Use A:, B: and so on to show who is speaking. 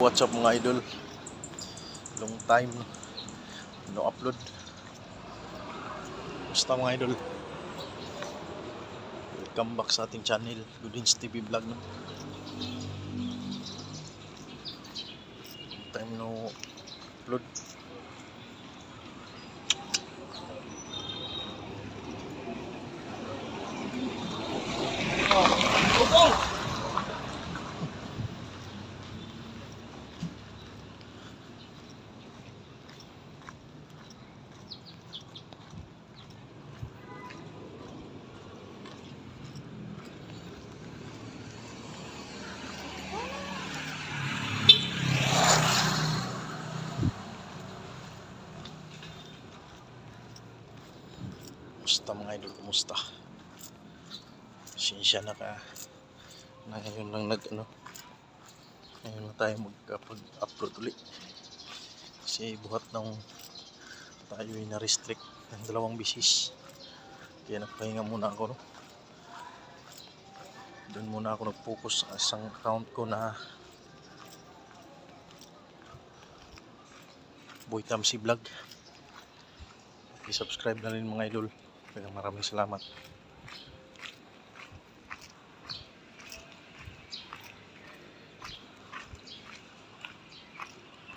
A: What's up mga idol? Long time no upload. Basta mga idol. Welcome back sa ating channel, Goodins TV Vlog. No? Long time no upload. Kumusta mga idol? Kumusta? Sinsya na ka. Na ngayon lang nag ano. Ngayon na tayo mag-upload ulit. Kasi buhat ng tayo ay na-restrict ng dalawang bisis. Kaya nagpahinga muna ako no. Doon muna ako nag-focus sa isang account ko na Boy Tamsi Vlog. I-subscribe na rin mga idol. Kaya maraming salamat.